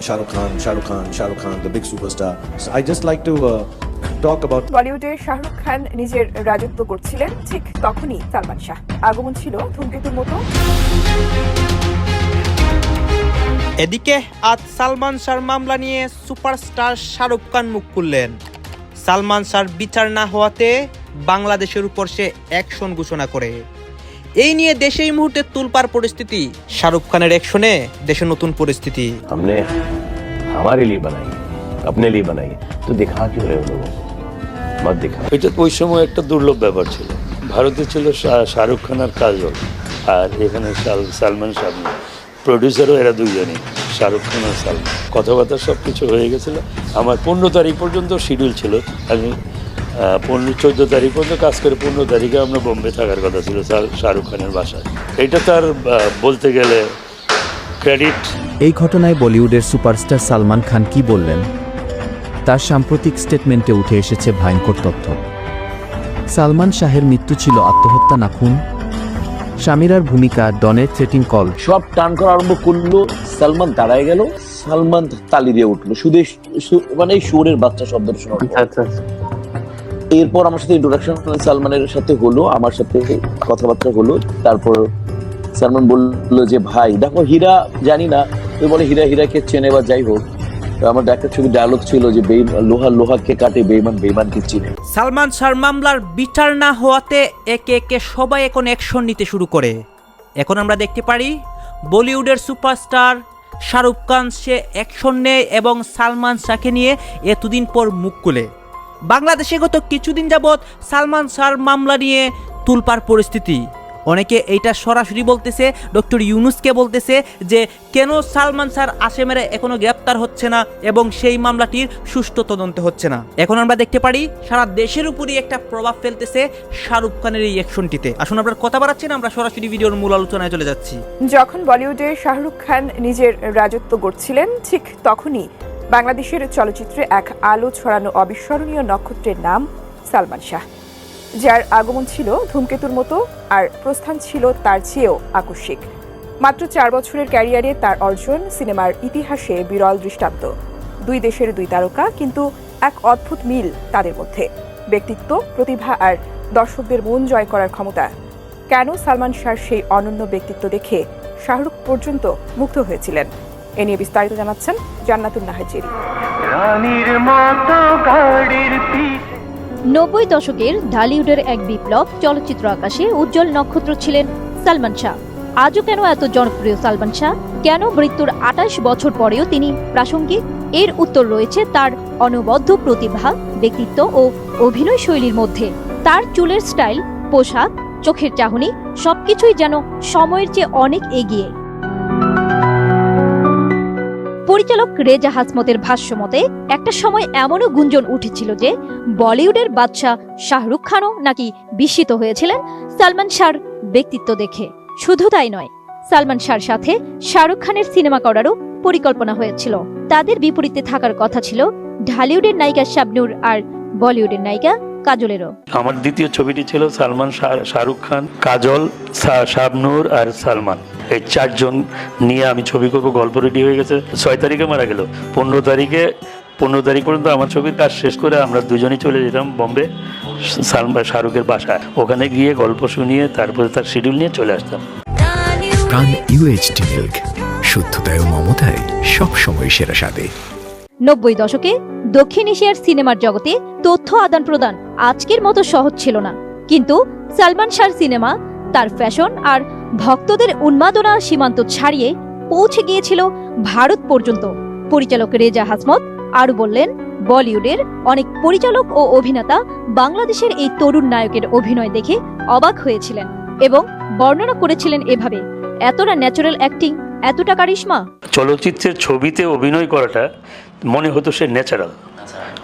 Shah Rukh Khan, Shah Rukh Khan, Shah Rukh Khan, the big superstar. So I just like to uh, talk about বলিউডে শাহরুখ খান নিজের রাজত্ব করছিলেন ঠিক তখনই সালমান শাহ। আগমন ছিল ধূমকেতুর মতো। এদিকে আজ সালমান শাহর মামলা নিয়ে সুপারস্টার শাহরুখ খান মুখ খুললেন। সালমান শাহর বিচার না হওয়াতে বাংলাদেশের উপর সে অ্যাকশন ঘোষণা করে। এই নিয়ে দেশে এই মুহূর্তে তুলপার পরিস্থিতি শাহরুখ খানের অ্যাকশনে দেশে নতুন পরিস্থিতি हमने हमारे लिए बनाई है, अपने लिए बनाई है। तो दिखा क्यों रहे हो लोगों को मत दिखा এটা ওই সময় একটা দুর্লভ ব্যাপার ছিল ভারতে ছিল শা- শাহরুখ খান আর কাজল আর এখানে সাল- সালমান শাহ প্রডিউসারও এরা দুইজনই শাহরুখ খান আর সালমান কথাবার্তা সব কিছু হয়ে গেছিল আমার পনেরো তারিখ পর্যন্ত শিডিউল ছিল আমি পনেরো চোদ্দ তারিখ পর্যন্ত কাজ করে পনেরো তারিখে আমরা বোম্বে থাকার কথা ছিল শাহ- শাহরুখ খানের বাসায়। এটা তার বলতে গেলে ক্রেডিট এই ঘটনায় বলিউডের সুপারস্টার সালমান খান কি বললেন? তার সাম্প্রতিক স্টেটমেন্টে উঠে এসেছে ভয়ঙ্কর তথ্য। সালমান শাহের মৃত্যু ছিল আত্মহত্যা না খুন? স্বামীরার ভূমিকা ডনের থ্রেটিং কল সব টান করা আরম্ভ করল সালমান দাঁড়ায় গেল সালমান তালি দিয়ে উঠল। শুধু মানে এই সুরের বাচ্চা শব্দ পর। এরপর আমার সাথে ইন্ট্রোডাকশন সালমানের সাথে হলো, আমার সাথে কথাবার্তা হলো, তারপর সালমান বলল যে, ভাই, দেখো হীরা, জানি না তুই বলে হীরা, হীরাকে চেনে বা যাই হোক আমার একটা ছবি ডায়লগ ছিল যে লোহা, লোহাকে কাটে, বেইমান, বেইমানকে চিনে। সালমান শাহর মামলার বিচার না হওয়াতে একে একে সবাই এখন অ্যাকশন নিতে শুরু করে। এখন আমরা দেখতে পারি, বলিউডের সুপারস্টার শাহরুখ খান সে অ্যাকশন নেয় এবং সালমান শাহকে নিয়ে এতদিন পর মুখ খুলে। বাংলাদেশে গত কিছুদিন যাবৎ সালমান শাহর মামলা নিয়ে তুলপার পরিস্থিতি। অনেকে এইটা সরাসরি বলতেছে, ডক্টর ইউনুসকে বলতেছে যে, কেন সালমান স্যার আসামেরা এখনও গ্রেপ্তার হচ্ছে না এবং সেই মামলাটির সুষ্ঠু তদন্ত হচ্ছে না? এখন আমরা দেখতে পারি, সারা দেশের উপরই একটা প্রভাব ফেলতেছে শাহরুখ খানের এই অ্যাকশনটিতে আসুন আপনার কথা বাড়াচ্ছি না আমরা সরাসরি ভিডিওর মূল আলোচনায় চলে যাচ্ছি। যখন বলিউডে শাহরুখ খান নিজের রাজত্ব করছিলেন ঠিক তখনই বাংলাদেশের চলচ্চিত্রে এক আলো ছড়ানো অবিস্মরণীয় নক্ষত্রের নাম সালমান শাহ। যার আগমন ছিল ধূমকেতুর মতো আর প্রস্থান ছিল তার চেয়েও আকস্মিক। মাত্র চার বছরের ক্যারিয়ারে তার অর্জন সিনেমার ইতিহাসে বিরল দৃষ্টান্ত। দুই দেশের দুই তারকা কিন্তু এক অদ্ভুত মিল তাদের মধ্যে। ব্যক্তিত্ব, প্রতিভা আর দর্শকদের মন জয় করার ক্ষমতা। কেন সালমান শাহর সেই অনন্য ব্যক্তিত্ব দেখে শাহরুখ পর্যন্ত মুগ্ধ হয়েছিলেন? এ নিয়ে বিস্তারিত জানাচ্ছেন জান্নাতুল নাহার জেরি নব্বই দশকের ঢালিউডের এক বিপ্লব চলচ্চিত্র আকাশে উজ্জ্বল নক্ষত্র ছিলেন সালমান শাহ। আজও কেন এত জনপ্রিয় সালমান শাহ? কেন মৃত্যুর আঠাশ বছর পরেও তিনি প্রাসঙ্গিক? এর উত্তর রয়েছে তার অনবদ্য প্রতিভা ব্যক্তিত্ব ও অভিনয় শৈলীর মধ্যে। তার চুলের স্টাইল পোশাক চোখের চাহনি সবকিছুই যেন সময়ের চেয়ে অনেক এগিয়ে। পরিচালক রেজা হাসমতের ভাষ্য মতে, একটা সময় এমনও গুঞ্জন উঠেছিল যে বলিউডের বাদশাহ শাহরুখ খানও নাকি বিস্মিত হয়েছিলেন সালমান শাহর ব্যক্তিত্ব দেখে। শুধু তাই নয়, সালমান শাহর সাথে শাহরুখ খানের সিনেমা করারও পরিকল্পনা হয়েছিল। তাদের বিপরীতে থাকার কথা ছিল ঢালিউডের নায়িকা শাবনুর আর বলিউডের নায়িকা কাজলেরও। আমার দ্বিতীয় ছবিটি ছিল সালমান শাহরুখ খান কাজল শাবনূর আর সালমান। এই চারজন নিয়ে আমি ছবি করব গল্প রেডি হয়ে গেছে। ছয় তারিখে মারা গেল। পনেরো তারিখে পনেরো তারিখ পর্যন্ত আমার ছবির কাজ শেষ করে আমরা দুজনেই চলে যেতাম বম্বে সালমান শাহরুখের বাসায়। ওখানে গিয়ে গল্প শুনিয়ে তারপরে তার শিডিউল নিয়ে চলে আসতাম। প্রাণ ইউএইচটি মিল্ক শুদ্ধতায় ও মমতায় সবসময় সেরা স্বাদে। নব্বই দশকে দক্ষিণ এশিয়ার সিনেমার জগতে তথ্য আদান প্রদান আজকের মতো সহজ ছিল না। কিন্তু সালমান শাহর সিনেমা, তার ফ্যাশন আর ভক্তদের উন্মাদনা সীমান্ত ছাড়িয়ে পৌঁছে গিয়েছিল ভারত পর্যন্ত। পরিচালক রেজা হাসমত আরও বললেন, বলিউডের অনেক পরিচালক ও অভিনেতা বাংলাদেশের এই তরুণ নায়কের অভিনয় দেখে অবাক হয়েছিলেন এবং বর্ণনা করেছিলেন এভাবে, এতটা ন্যাচারাল অ্যাক্টিং এতটা কারিশমা। চলচ্চিত্রের ছবিতে অভিনয় করাটা মনে হতো সে ন্যাচারাল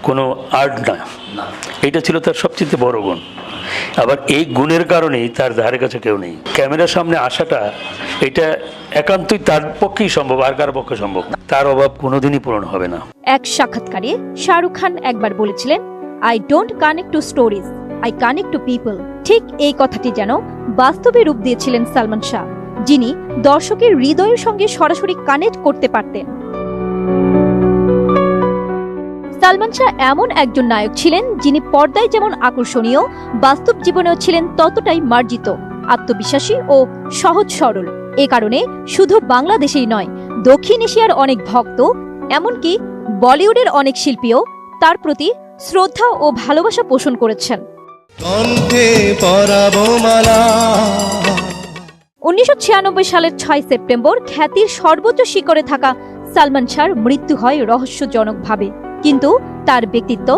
কোনো আর্ট না। এটা ছিল তার সবচেয়ে বড় গুণ। আবার এই গুণের কারণেই তার ধারে কাছে কেউ নেই। ক্যামেরার সামনে আসাটা এটা একান্তই তার পক্ষেই সম্ভব আর কার পক্ষে সম্ভব না। তার অভাব কোনোদিনই পূরণ হবে না। এক সাক্ষাৎকারে শাহরুখ খান একবার বলেছিলেন I don't connect to stories I connect to people ঠিক এই কথাটি যেন বাস্তবে রূপ দিয়েছিলেন সালমান শাহ। যিনি দর্শকের হৃদয়ের সঙ্গে সরাসরি কানেক্ট করতে পারতেন। সালমান শাহ এমন একজন নায়ক ছিলেন যিনি পর্দায় যেমন আকর্ষণীয়, বাস্তব জীবনেও ছিলেন ততটাই মার্জিত, আত্মবিশ্বাসী ও সহজ সরল। এ কারণে শুধু বাংলাদেশেই নয়, দক্ষিণ এশিয়ার অনেক ভক্ত, এমনকি বলিউডের অনেক শিল্পীও তার প্রতি শ্রদ্ধা ও ভালোবাসা পোষণ করেছেন। কণ্ঠে পরাবো মালা উনিশশো সালের ছয় সেপ্টেম্বর খ্যাতির সর্বোচ্চ শিখরে থাকা সালমান শাহর মৃত্যু হয় রহস্যজনকভাবে। কিন্তু তার ব্যক্তিত্ব,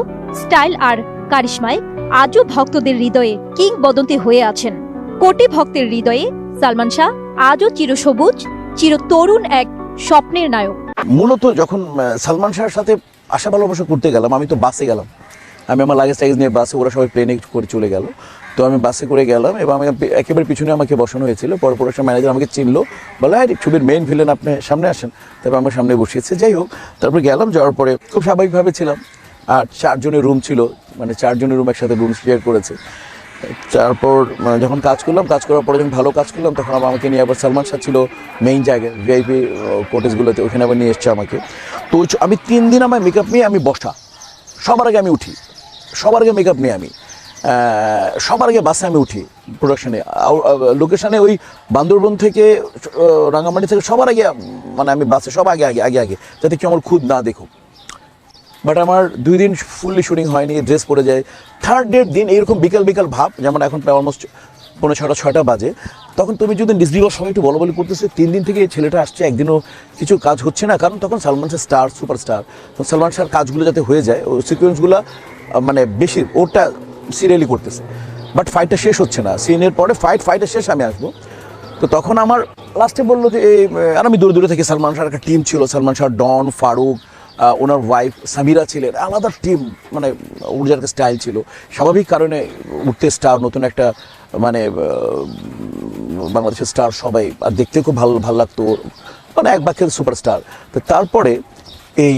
স্টাইল আর কারিশমায় আজও ভক্তদের হৃদয়ে কিংবদন্তি হয়ে আছেন। কোটি ভক্তের হৃদয়ে সালমান শাহ আজও চিরসবুজ, চিরতরুণ এক স্বপ্নের নায়ক। মূলত যখন সালমান শাহের সাথে আশা ভালোবাসা করতে গেলাম, আমি তো বাসে গেলাম। আমি আমার লাগেজ টাগেজ নিয়ে বাসে, ওরা সবাই প্লেনে করে চলে গেল। তো আমি বাসে করে গেলাম এবং আমি একেবারে পিছনে আমাকে বসানো হয়েছিল। পর প্রোডাকশন ম্যানেজার আমাকে চিনলো বলে হ্যাঁ ছবির মেইন ভিলেন আপনি সামনে আসেন। তারপর আমার সামনে বসিয়েছে। যাই হোক, তারপর গেলাম, যাওয়ার পরে খুব স্বাভাবিকভাবে ছিলাম। আর চারজনের রুম ছিল মানে চারজনের রুম একসাথে রুম শেয়ার করেছে। তারপর মানে যখন কাজ করলাম, কাজ করার পরে যখন ভালো কাজ করলাম, তখন আমাকে নিয়ে আবার সালমান শাহ ছিল মেইন জায়গায় ভিআইপি কোটেজগুলোতে ওখানে আবার নিয়ে এসছে আমাকে। তো আমি তিন দিন আমার মেকআপ নিয়ে আমি বসা। সবার আগে আমি উঠি। সবার আগে মেকআপ নিয়ে আমি। সবার আগে বাসে আমি উঠি প্রোডাকশনে লোকেশনে ওই বান্দরবন থেকে রাঙামাটি থেকে সবার আগে মানে আমি বাসে সব আগে আগে আগে আগে, যাতে কেউ আমার খুদ না দেখুক। বাট আমার দুই দিন ফুললি শুটিং হয়নি ড্রেস পরে যায়। থার্ড ডের দিন এইরকম বিকাল বিকাল ভাব, যেমন এখন প্রায় অলমোস্ট পনেরো ছটা, ছয়টা বাজে। তখন তুমি যদি ডিসবিগর সবাই একটু বলো বলি করতেছে, তিন দিন থেকে ছেলেটা আসছে, একদিনও কিছু কাজ হচ্ছে না। কারণ তখন সালমান শাহ স্টার সুপারস্টার তো সালমান শাহর কাজগুলো যাতে হয়ে যায়, ও সিকোয়েন্সগুলো মানে বেশি, ওটা সিরিয়ালি করতেছে। বাট ফাইটটা শেষ হচ্ছে না। সিনের পরে ফাইট ফাইটের শেষ, আমি আসব। তো তখন আমার লাস্টে বলল যে আর আমি দূরে দূরে থেকে সালমান শাহর একটা টিম ছিল। সালমান শাহ, ডন, ফারুক ওনার ওয়াইফ সামিরা ছিলেন। আলাদা টিম মানে উর্জার স্টাইল ছিল। স্বাভাবিক কারণে উঠতে স্টার নতুন একটা মানে বাংলাদেশের স্টার সবাই। আর দেখতে খুব ভালো ভালো লাগতো মানে এক বাক্যের সুপারস্টার তো তারপরে এই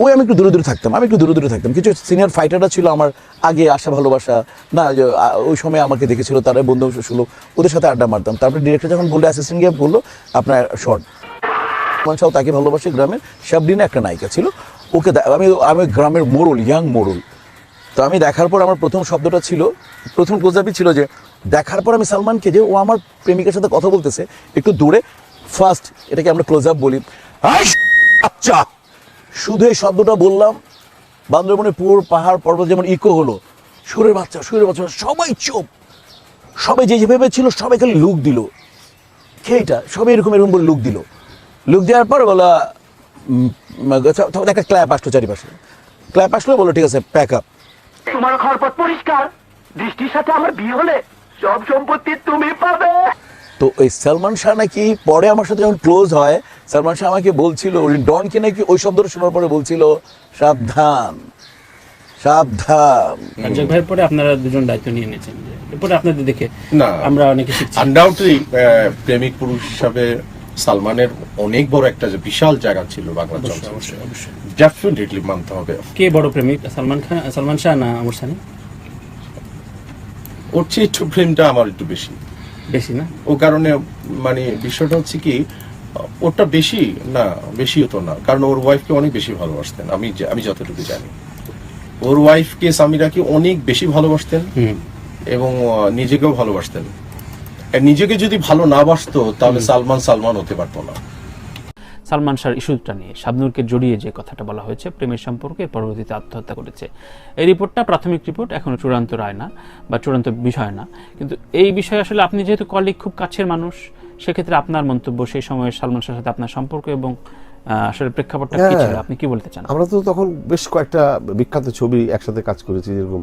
ওই আমি একটু দূরে দূরে থাকতাম আমি একটু দূরে দূরে থাকতাম। কিছু সিনিয়র ফাইটাররা ছিল আমার আগে আশা ভালোবাসা না ওই সময় আমাকে দেখেছিল তারা বন্ধু শুনলো ওদের সাথে আড্ডা মারতাম। তারপরে ডিরেক্টর যখন বলল অ্যাসিস্ট্যান্ট গিয়ে বলল আপনার শর্ট মানুষও তাকে ভালোবাসে গ্রামের সাবরিনা একটা নায়িকা ছিল ওকে আমি আমি গ্রামের মোড়ল ইয়াং মোড়ল তো আমি দেখার পর আমার প্রথম শব্দটা ছিল প্রথম ক্লোজআপই ছিল যে দেখার পর আমি সালমানকে যে ও আমার প্রেমিকার সাথে কথা বলতেছে একটু দূরে ফার্স্ট এটাকে আমরা ক্লোজ আপ বলি। "হাই, আচ্ছা! শুধু এই শব্দটা বললাম, বান্দরবনের পুর পাহাড় পর্বত যেমন ইকো হলো, সুরের বাচ্চা সুরের বাচ্চা, সবাই চোপ। সবাই যে যেভাবে ছিল, সবাই খালি লুক দিল। এটা? সবাই এরকম এরকম বলে লুক দিল। লুক দেওয়ার পর বলা তখন একটা ক্ল্যাপ আসলো চারিপাশে। ক্ল্যাপ আসলো, বলো, ঠিক আছে প্যাক আপ তোমার খরপথ পরিষ্কার। দৃষ্টির সাথে আমার বিয়ে হলে সব সম্পত্তি তুমি পাবে। তো ওই সালমান শাহ নাকি পরে আমার সাথে যখন ক্লোজ হয় সালমান শাহ আমাকে বলছিল ওই ডনকে নাকি ওই শব্দটা শোনার পরে বলছিল সাবধান সাবধান। রাজ্জাক ভাইয়ের পরে আপনারা দুজন দায়িত্ব নিয়ে নিয়েছেন। যে এরপরে আপনাদের দেখে না আমরা অনেকে শিখছি। আনডাউটলি প্রেমিক পুরুষ হিসাবে সালমানের অনেক বড় একটা যে বিশাল জায়গা ছিল বাংলা চলচ্চিত্রে। ডেফিনেটলি মানতে হবে। কে বড় প্রেমিক? সালমান খান সালমান শাহ না আমর সানি ওর চেয়ে একটু প্রেমটা আমার একটু বেশি। বেশি না? ও কারণে মানে বিষয়টা হচ্ছে কি ওটা বেশি না বেশি হতো না। কারণ ওর ওয়াইফকে অনেক বেশি ভালোবাসতেন আমি আমি যতটুকু জানি। ওর ওয়াইফকে সামিরাকে অনেক বেশি ভালোবাসতেন এবং নিজেকেও ভালোবাসতেন। আর নিজেকে যদি ভালো না বাসতো তাহলে সালমান সালমান হতে পারতো না। সালমান শাহর ইস্যুটা নিয়ে শাবনুরকে জড়িয়ে যে কথাটা বলা হয়েছে প্রেমের সম্পর্কে পরবর্তীতে আত্মহত্যা করেছে। এই রিপোর্টটা প্রাথমিক রিপোর্ট এখনও চূড়ান্ত রায় না বা চূড়ান্ত বিষয় না। কিন্তু এই বিষয়ে আসলে আপনি যেহেতু কলিগ খুব কাছের মানুষ সেক্ষেত্রে আপনার মন্তব্য সেই সময় সালমান শাহের সাথে আপনার সম্পর্ক এবং আসলে প্রেক্ষাপটটা কি ছিল? আপনি কি বলতে চান? আমরা তো তখন বেশ কয়েকটা বিখ্যাত ছবি একসাথে কাজ করেছি যেরকম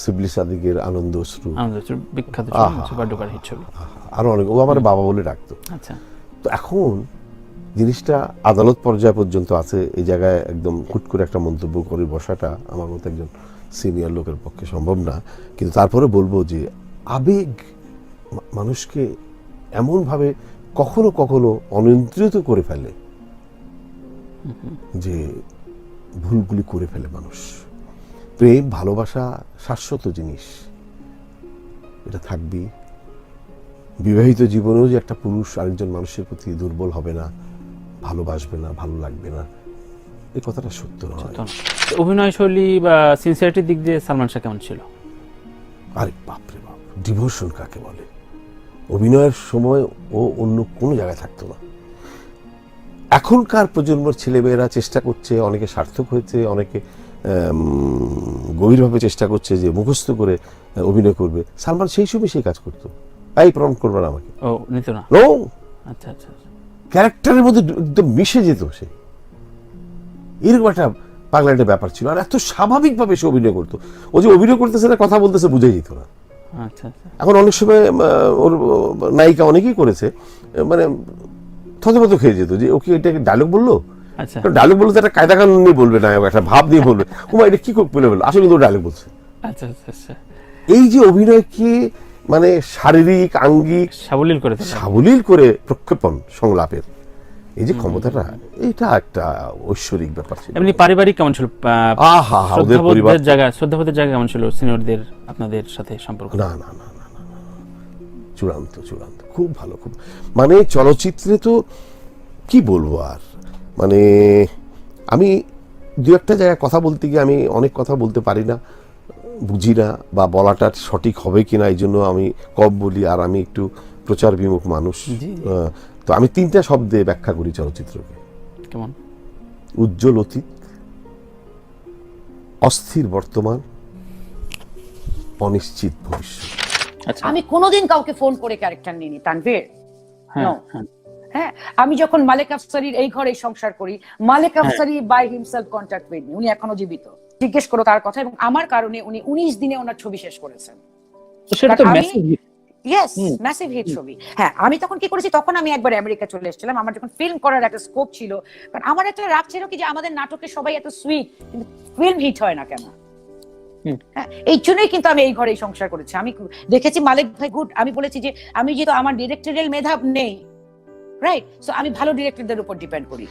শিবলি সাদিকের আনন্দ অশ্রু। আমাদের যে বিখ্যাত আহা। সুপার ডুপার হিট ছবি। আরও অনেক ও আমার বাবা বলে ডাকতো। আচ্ছা। তো এখন জিনিসটা আদালত পর্যায় পর্যন্ত আছে। এই জায়গায় একদম হুট করে একটা মন্তব্য করে বসাটা আমার মতো একজন সিনিয়র লোকের পক্ষে সম্ভব না। কিন্তু তারপরে বলব যে, আবেগ মানুষকে এমনভাবে কখনো কখনো অনিয়ন্ত্রিত করে ফেলে যে ভুলগুলি করে ফেলে মানুষ। প্রেম, ভালোবাসা শাশ্বত জিনিস। এটা থাকবেই। বিবাহিত জীবনেও যে একটা পুরুষ আরেকজন মানুষের প্রতি দুর্বল হবে না। ভালোবাসবে না ভালো লাগবে না। এই কথাটা সত্য নয়। অভিনয় শৈলী বা সিনসিয়ারিটির দিক দিয়ে সালমান শাহ কেমন ছিল? আরে বাপরে বাপ ডিভোশন কাকে বলে? অভিনয়ের সময় ও অন্য কোনো জায়গায় থাকতো না। এখনকার প্রজন্মের ছেলেমেয়েরা চেষ্টা করছে অনেকে সার্থক হয়েছে অনেকে গভীরভাবে চেষ্টা করছে যে মুখস্থ করে অভিনয় করবে। সালমান সেই সময় সেই কাজ করতো। এই প্রমাণ করবে না আমাকে। ও নিত না? নো আচ্ছা আচ্ছা আচ্ছা। ক্যারেক্টারের মধ্যে একদম মিশে যেত সে। এরকম একটা পাগলা একটা ব্যাপার ছিল। আর এত স্বাভাবিকভাবে সে অভিনয় করতো। ও যে অভিনয় করতেছে না কথা বলতেছে বুঝে যেত না। আচ্ছা আচ্ছা। এখন অনেক সময় ওর নায়িকা অনেকেই করেছে মানে থতমত খেয়ে যেত যে ওকে এটা ডায়লগ বলল? আচ্ছা। ডায়লগ বললে তো একটা কায়দা কানুন নিয়ে বলবে না একটা ভাব নিয়ে বলবে। ওমা এটা কি করে বলবে আসলে তো ডায়লগ বলছে। আচ্ছা আচ্ছা আচ্ছা। এই যে অভিনয়কে মানে শারীরিক আঙ্গিক সাবলীল করে সাবলীল করে প্রক্ষেপণ সংলাপের। এই যে ক্ষমতাটা এটা একটা ঐশ্বরিক ব্যাপার ছিল। এমনি পারিবারিক কেমন ছিল? আহা ওদের পরিবার জায়গা শ্রদ্ধাবোধের জায়গা কেমন ছিল সিনিয়রদের আপনাদের সাথে সম্পর্ক? না না না, না। চূড়ান্ত চূড়ান্ত। খুব ভালো খুব মানে চলচ্চিত্রে তো কি বলব আর? মানে আমি দু একটা জায়গায় কথা বলতে গিয়ে আমি অনেক কথা বলতে পারি না। বুঝি না বা বলাটা সঠিক হবে কিনা এই জন্য আমি কম বলি আর আমি একটু প্রচার বিমুখ মানুষ তো আমি তিনটা শব্দে ব্যাখ্যা করি চলচ্চিত্রকে। কেমন? উজ্জ্বল অতীত অস্থির বর্তমান অনিশ্চিত ভবিষ্যৎ। আচ্ছা। আমি কোনোদিন কাউকে ফোন করে ক্যারেক্টার নিইনি তানভীর। হ্যাঁ. হ্যাঁ। হ্যাঁ আমি যখন মালেক আফসারির এই ঘরে সংসার করি Malek Afsari by himself contact with উনি এখনও জীবিত। জিজ্ঞেস করো তার কথা এবং আমার কারণে উনি উনিশ দিনে ওনার ছবি শেষ করেছেন। সেটা তো আমি- ইয়েস ম্যাসিভ হিট ছবি। হ্যাঁ আমি তখন কি করেছি? তখন আমি একবার আমেরিকা চলে এসেছিলাম। আমার যখন ফিল্ম করার একটা স্কোপ ছিল কারণ আমার একটা রাগ ছিল কি যে আমাদের নাটকে সবাই এত সুইট কিন্তু ফিল্ম হিট হয় না কেন? হ্যাঁ এই জন্যই কিন্তু আমি এই ঘরেই সংসার করেছি। আমি দেখেছি মালিক ভাই গুড আমি বলেছি যে আমি যেহেতু আমার ডিরেক্টরিয়াল মেধা নেই রাইট সো আমি ভালো ডিরেক্টরদের উপর ডিপেন্ড করি।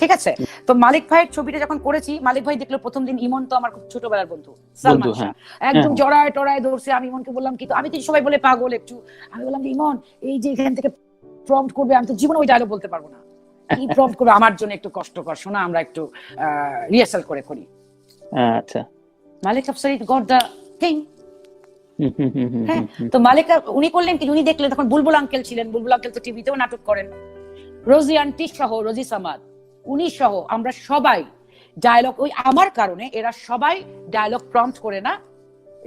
ঠিক আছে? তো মালিক ভাইয়ের ছবিটা যখন করেছি মালিক ভাই দেখল প্রথম দিন ইমন তো আমার খুব ছোটবেলার বন্ধু সালমান। শাহ হ্যাঁ। একদম হ্যাঁ। জড়ায় টড়ায় ধরছে আমি ইমনকে বললাম কি তো আমি তো সবাই বলে পাগল একটু। আমি বললাম ইমন এই যে এখান থেকে প্রম্পট করবে আমি তো জীবনে ওই ডায়লগ বলতে পারব না। কি প্রম্পট করবে আমার জন্য একটু কষ্টকর শোনা আমরা একটু রিহার্সাল করে করি। আচ্ছা। Malik Afsari got the thing হ্যাঁ। তো মালিক উনি করলেন কি উনি দেখলেন তখন বুলবুল আঙ্কেল ছিলেন বুলবুল আঙ্কেল তো টিভিতেও নাটক করেন। রোজি আন্টি সহ রোজি সামাদ। উনি সহ আমরা সবাই ডায়লগ ওই আমার কারণে এরা সবাই ডায়লগ প্রম্পট করে না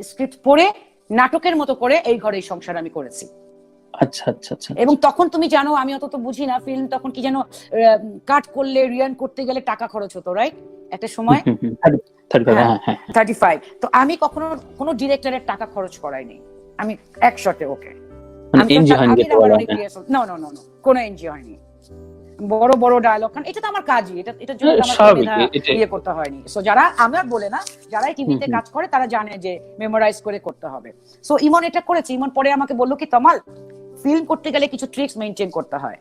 স্ক্রিপ্ট পড়ে নাটকের মতো করে এই ঘরে এই সংসার আমি করেছি। আচ্ছা আচ্ছা আচ্ছা এবং তখন তুমি জানো আমি অত তো বুঝি না ফিল্ম তখন কি যেন কাট করলে রিয়ান করতে গেলে টাকা খরচ হতো রাইট একটা সময়? five, হ্যাঁ। হ্যাঁ, হ্যাঁ। থার্টি ফাইভ তো আমি কখনো কোনো ডিরেক্টরের টাকা খরচ করাইনি আমি এক শটে ওকে। মানে হয়, হ্যাঁ। নো কোনো এনজিও হয়নি। বড় বড় ডায়লগ কারণ এটা তো আমার কাজই এটা এটার জন্য হ্যাঁ, এটাই। ইয়ে করতে হয়নি সো যারা আমার বলে না যারা টিভিতে। কাজ করে তারা জানে যে মেমোরাইজ করে করতে হবে সো ইমন এটা করেছে ইমন পরে আমাকে বলল কি তমাল ফিল্ম করতে গেলে কিছু ট্রিক্স মেনটেন করতে হয়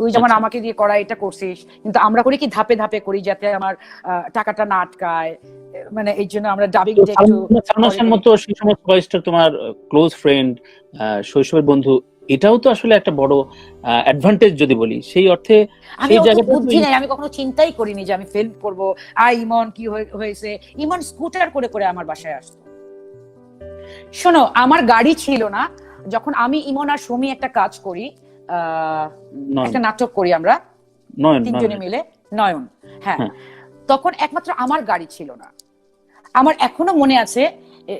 তুই যেমন আচ্ছা। আমাকে দিয়ে করা এটা করছিস কিন্তু আমরা করি কি ধাপে ধাপে করি যাতে আমার টাকাটা না আটকায় মানে এই জন্য আমরা ডাবিং একটু মতো সেই সমস্ত বয়সটা তোমার ক্লোজ ফ্রেন্ড শৈশবের বন্ধু এটাও তো আসলে একটা বড় অ্যাডভান্টেজ যদি বলি। সেই অর্থে আমি বুদ্ধি নাই আমি কখনো চিন্তাই করিনি যে আমি ফিল্ম করব। আ ইমন কি হয়েছে? ইমন স্কুটার করে করে আমার বাসায় আসতো। শোনো আমার গাড়ি ছিল না। যখন আমি ইমন আর সুমি একটা কাজ করি আহ, একটা নাটক করি আমরা। তিনজনে মিলে। নয়ন হ্যাঁ। হ্যাঁ। তখন একমাত্র আমার গাড়ি ছিল না। আমার এখনও মনে আছে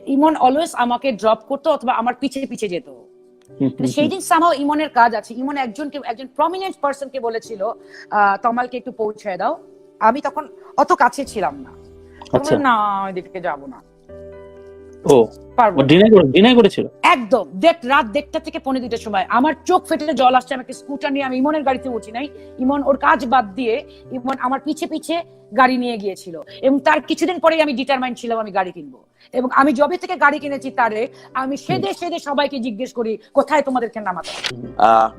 ইমন অলওয়েজ আমাকে ড্রপ করতো অথবা আমার পিছে পিছে যেত। সেই দিন সামাও ইমনের কাজ আছে। ইমন একজনকে একজন প্রমিনেন্ট পার্সনকে বলেছিল আহ, তমালকে একটু পৌঁছায় দাও। আমি তখন অত কাছে ছিলাম না। আচ্ছা। না ওইদিকে যাব না। ও পারব ডিনাই করে ডিনাই করেছিল? একদম। দেখ রাত দেড়টা থেকে পনেরো দুটার সময় আমার চোখ ফেটে জল আসছে আমাকে স্কুটার নিয়ে আমি ইমনের গাড়িতে উঠি নাই। ইমন ওর কাজ বাদ দিয়ে ইমন আমার পিছে পিছে গাড়ি নিয়ে গিয়েছিল। এবং তার কিছুদিন পরেই আমি ডিটারমাইন্ড ছিলাম আমি গাড়ি কিনবো। এবং আমি জবে থেকে গাড়ি কিনেছি তারে আমি সেদে সেদে সবাইকে জিজ্ঞেস করি কোথায় তোমাদেরকে নামাতে? আহ,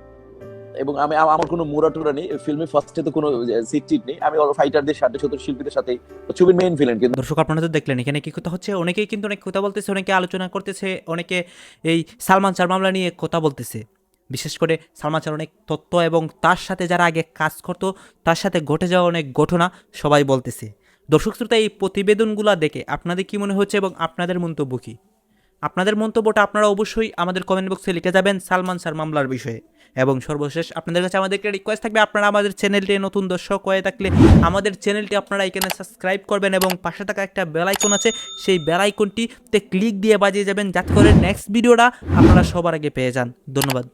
এবং আমি আমার কোনো মুরাটুরা নেই। ফিল্মে ফার্স্টে তো কোনো সিট টিট নেই। আমি ফাইটারদের সাথে ছোট শিল্পীদের সাথে, ছবির মেইন ভিলেন কিন্তু। দর্শক, আপনারা তো দেখলেন, এখানে কি কথা হচ্ছে? অনেকেই কিন্তু অনেক কথা বলতেছে, অনেকে আলোচনা করতেছে, অনেকে এই সালমান চার মামলা নিয়ে কথা বলতেছে। বিশেষ করে সালমান শাহর অনেক তথ্য এবং তার সাথে যারা আগে কাজ করতো, তার সাথে ঘটে যাওয়া অনেক ঘটনা সবাই বলতেছে। দর্শক শ্রোতা, এই প্রতিবেদনগুলো দেখে আপনাদের কি মনে হচ্ছে এবং আপনাদের মন্তব্য কী? আপনাদের মন্তব্যটা আপনারা অবশ্যই আমাদের কমেন্ট বক্সে লিখে যাবেন সালমান স্যার মামলার বিষয়ে। এবং সর্বশেষ আপনাদের কাছে আমাদের একটা রিকোয়েস্ট থাকবে, আপনারা আমাদের চ্যানেলটি নতুন দর্শক হয়ে থাকলে আমাদের চ্যানেলটি আপনারা এখানে সাবস্ক্রাইব করবেন এবং পাশে থাকা একটা বেল আইকন আছে, সেই বেল আইকনটিতে ক্লিক দিয়ে বাজিয়ে যাবেন, যাতে করে নেক্সট ভিডিওটা আপনারা সবার আগে পেয়ে যান। ধন্যবাদ।